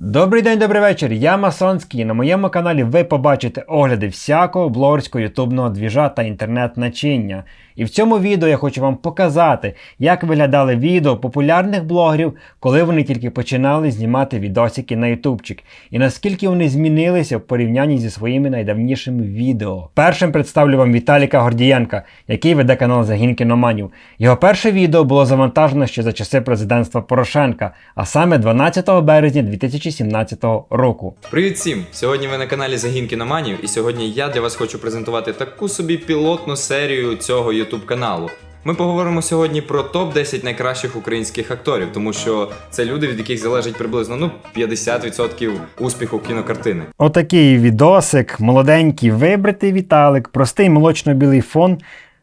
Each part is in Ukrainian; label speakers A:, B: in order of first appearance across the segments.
A: Добрий день, добрий вечір. Я Масонський. На моєму каналі ви побачите огляди всякого блогерського ютубного двіжа та інтернет-начиння. І в цьому відео я хочу вам показати, як виглядали відео популярних блогерів, коли вони тільки починали знімати відосики на ютубчик, і наскільки вони змінилися в порівнянні зі своїми найдавнішими відео. Першим представлю вам Віталіка Гордієнка, який веде канал Загін кіноманів. Його перше відео було завантажено ще за часи президентства Порошенка, а саме 12 березня 2017 року.
B: Привіт всім! Сьогодні ви на каналі Загін кіноманів, і сьогодні я для вас хочу презентувати таку собі пілотну серію цього YouTube каналу. Ми поговоримо сьогодні про топ-10 найкращих українських акторів, тому що це люди, від яких залежить приблизно ну 50% успіху кінокартини.
A: Отакий відосик, молоденький вибритий Віталик, простий молочно-білий фон,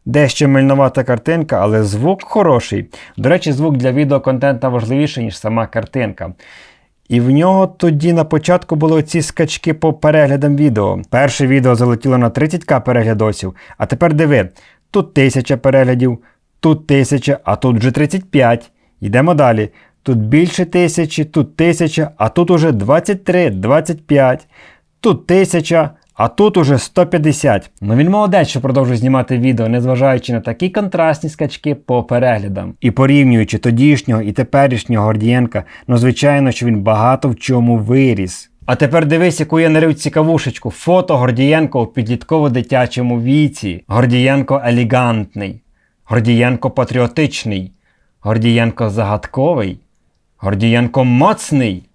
A: дещо мильновата картинка, але звук хороший. До речі, звук для відеоконтента важливіший, ніж сама картинка. І в нього тоді на початку були ці скачки по переглядам відео. Перше відео залетіло на 30к переглядосів, а тепер диви, тут 1000 переглядів, тут 1000, а тут вже 35. Йдемо далі. Тут більше тисячі, тут тисяча, а тут уже 23, 25, тут тисяча, а тут уже 150. Ну він молодець, що продовжує знімати відео, незважаючи на такі контрастні скачки по переглядам. І порівнюючи тодішнього і теперішнього Гордієнка, ну звичайно, що він багато в чому виріс. А тепер дивись, яку я нарив цікавушечку. Фото Гордієнко у підлітково-дитячому віці. Гордієнко елегантний. Гордієнко патріотичний. Гордієнко загадковий. Гордієнко моцний.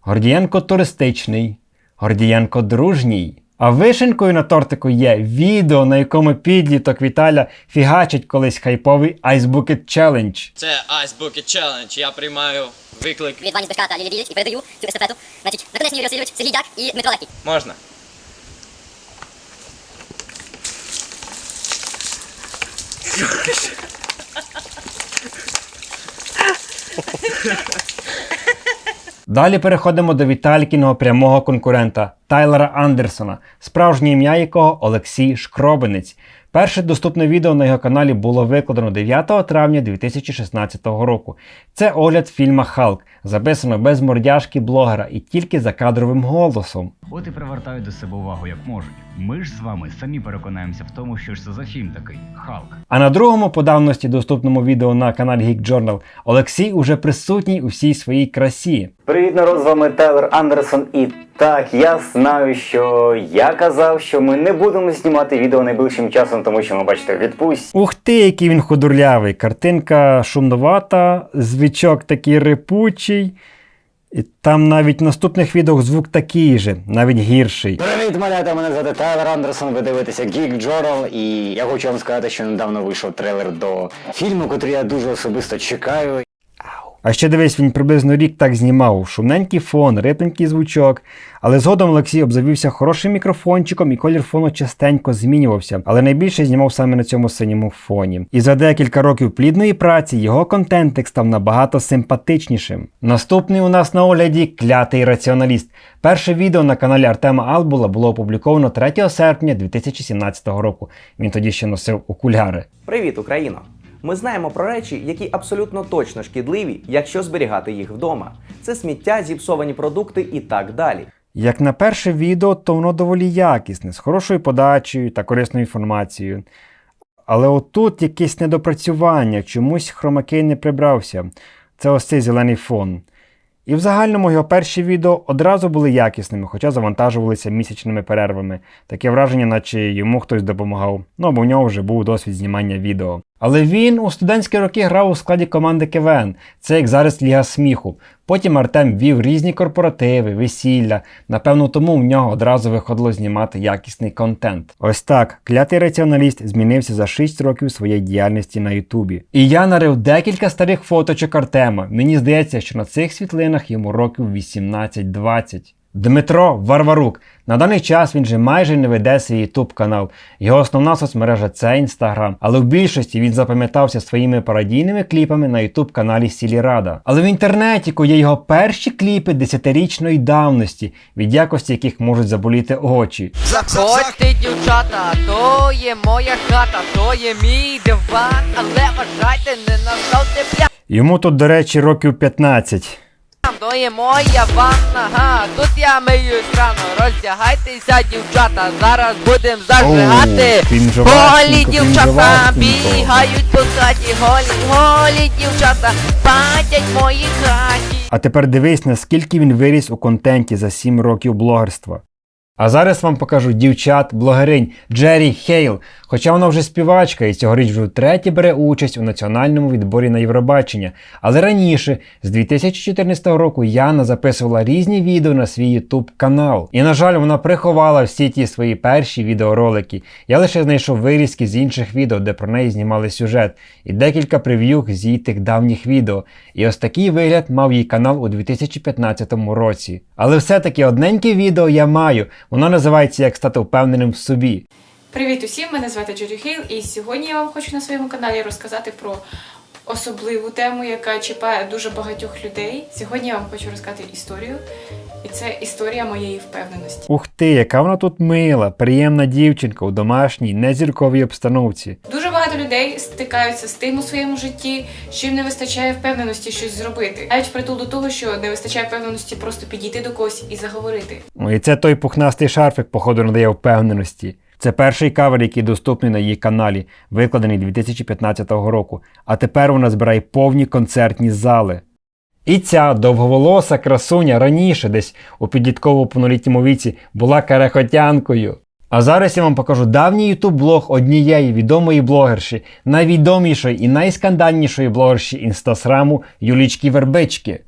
A: Гордієнко туристичний. Гордієнко дружній. А вишенькою на тортику є відео, на якому підліток Віталя фігачить колись хайповий Ice Bucket Challenge.
C: Це Ice Bucket Challenge. Я приймаю виклик.
D: від Вані Збишка та Лілі Біліч і передаю цю естафету. Значить, Наконечний Юрій Васильович, Сергій Дяк і Дмитро Легкий.
C: Можна.
A: Далі переходимо до Віталькіного прямого конкурента Тайлера Андерсона, справжнє ім'я якого Олексій Шкробинець. Перше доступне відео на його каналі було викладено 9 травня 2016 року. Це огляд фільма Халк, записано без мордяшки блогера і тільки за кадровим голосом.
E: От і привертають до себе увагу як можуть. Ми ж з вами самі переконаємося в тому, що ж це за фільм такий Халк.
A: А на другому по давності доступному відео на каналі Geek Journal Олексій уже присутній у всій своїй красі.
F: Привіт, народ, з вами Тайлер Андерсон. І так, я знаю, що я казав, що ми не будемо знімати відео найближчим часом, тому що ми бачите в відпустці.
A: Ух ти, який він худорлявий! Картинка шумновата, звичок такий рипучий. І там навіть в наступних відео звук такий же, навіть гірший.
F: Привіт, малята! Мене звати Тайлер Андерсон. Ви дивитеся Geek Journal, і я хочу вам сказати, що недавно вийшов трейлер до фільму, котрий я дуже особисто чекаю.
A: А ще дивись, він приблизно рік так знімав. Шумненький фон, рипненький звучок. Але згодом Олексій обзавівся хорошим мікрофончиком і колір фону частенько змінювався, але найбільше знімав саме на цьому синьому фоні. І за декілька років плідної праці його контентик став набагато симпатичнішим. Наступний у нас на огляді клятий раціоналіст. Перше відео на каналі Артема Албула було опубліковано 3 серпня 2017 року. Він тоді ще носив окуляри.
G: Привіт, Україно! Ми знаємо про речі, які абсолютно точно шкідливі, якщо зберігати їх вдома. Це сміття, зіпсовані продукти і так далі.
A: Як на перше відео, то воно доволі якісне, з хорошою подачею та корисною інформацією. Але отут якесь недопрацювання, чомусь хромакей не прибрався. Це ось цей зелений фон. І в загальному його перші відео одразу були якісними, хоча завантажувалися місячними перервами. Таке враження, наче йому хтось допомагав. Ну бо в нього вже був досвід знімання відео. Але він у студентські роки грав у складі команди КВН. Це як зараз Ліга сміху. Потім Артем вів різні корпоративи, весілля. Напевно, тому в нього одразу виходило знімати якісний контент. Ось так, клятий раціоналіст змінився за 6 років своєї діяльності на Ютубі. І я нарив декілька старих фоточок Артема. Мені здається, що на цих світлинах йому років 18-20. Дмитро Варварук. На даний час він же майже не веде свій YouTube канал. Його основна соцмережа це Instagram. Але в більшості він запам'ятався своїми пародійними кліпами на YouTube каналі Сілірада. Але в інтернеті є його перші кліпи десятирічної давності, від якості яких можуть заболіти очі.
H: Заходьте, дівчата, то є моя хата, то є мій диван, але вважайте, не наставте пля.
A: Йому тут, до речі, років 15.
H: То є моя ванна, тут я мию страну. Роздягайтеся, дівчата, зараз будем зажигати. Голі дівчата бігають по хаті, голі, голі дівчата, патять мої хаті.
A: А тепер дивись, наскільки він виріс у контенті за 7 років блогерства. А зараз вам покажу дівчат, блогеринь Джері Хейл, хоча вона вже співачка і цьогоріч вже втретє бере участь у національному відборі на Євробачення. Але раніше, з 2014 року, Яна записувала різні відео на свій YouTube канал. І, на жаль, вона приховала всі ті свої перші відеоролики. Я лише знайшов вирізки з інших відео, де про неї знімали сюжет, і декілька прев'юх з її тих давніх відео. І ось такий вигляд мав її канал у 2015 році. Але все-таки одненьке відео я маю. Воно називається Як стати впевненим в собі.
I: Привіт усім! Мене звати Джері Хейл, і сьогодні я вам хочу на своєму каналі розказати про особливу тему, яка чіпає дуже багатьох людей. Сьогодні я вам хочу розказати історію, і це історія моєї впевненості.
A: Ух ти, яка вона тут мила, приємна дівчинка у домашній, незірковій обстановці.
I: Дуже багато людей стикаються з тим у своєму житті, що їм не вистачає впевненості щось зробити. Навіть впритул до того, що не вистачає впевненості просто підійти до когось і заговорити.
A: О, І це той пухнастий шарфик, походу, надає впевненості. Це перший кавер, який доступний на її каналі, викладений 2015 року. А тепер вона збирає повні концертні зали. І ця довговолоса красуня раніше, десь у підлітково повнолітньому віці, була карахотянкою. А зараз я вам покажу давній ютуб блог однієї відомої блогерші, найвідомішої і найскандальнішої блогерші інстасраму Юлічки Вербички.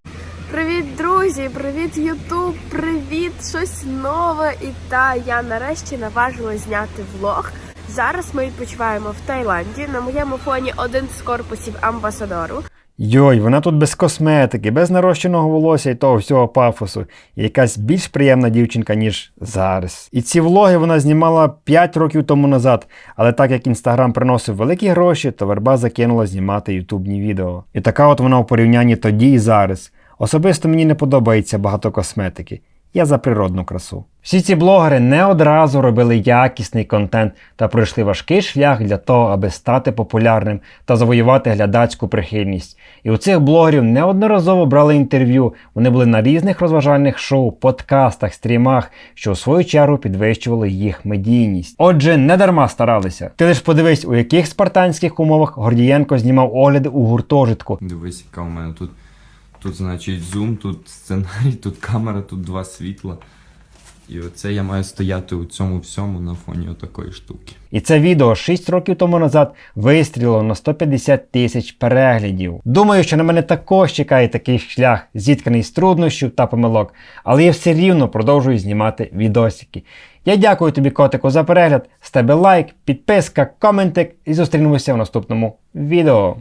J: Привіт, друзі! Привіт, Ютуб! Привіт! Щось нове! І та я нарешті наважилась зняти влог. Зараз ми відпочиваємо в Таїланді. На моєму фоні один з корпусів амбасадору.
A: Йой, вона тут без косметики, без нарощеного волосся і того всього пафосу. І якась більш приємна дівчинка, ніж зараз. І ці влоги вона знімала 5 років тому назад, але так як інстаграм приносив великі гроші, то верба закинула знімати ютубні відео. І така от вона у порівнянні тоді і зараз. Особисто мені не подобається багато косметики. Я за природну красу. Всі ці блогери не одразу робили якісний контент та пройшли важкий шлях для того, аби стати популярним та завоювати глядацьку прихильність. І у цих блогерів неодноразово брали інтерв'ю. Вони були на різних розважальних шоу, подкастах, стрімах, що у свою чергу підвищували їх медійність. Отже, не дарма старалися. Ти лиш подивись, у яких спартанських умовах Гордієнко знімав огляди у гуртожитку.
B: Дивись, яка у мене тут. Тут, значить, зум, тут сценарій, тут камера, тут два світла. І оце я маю стояти у цьому всьому на фоні отакої штуки.
A: І це відео 6 років тому назад вистрілило на 150 тисяч переглядів. Думаю, що на мене також чекає такий шлях, зітканий з труднощів та помилок, але я все рівно продовжую знімати відосики. Я дякую тобі, котику, за перегляд. З лайк, підписка, коментик і зустрінемося в наступному відео.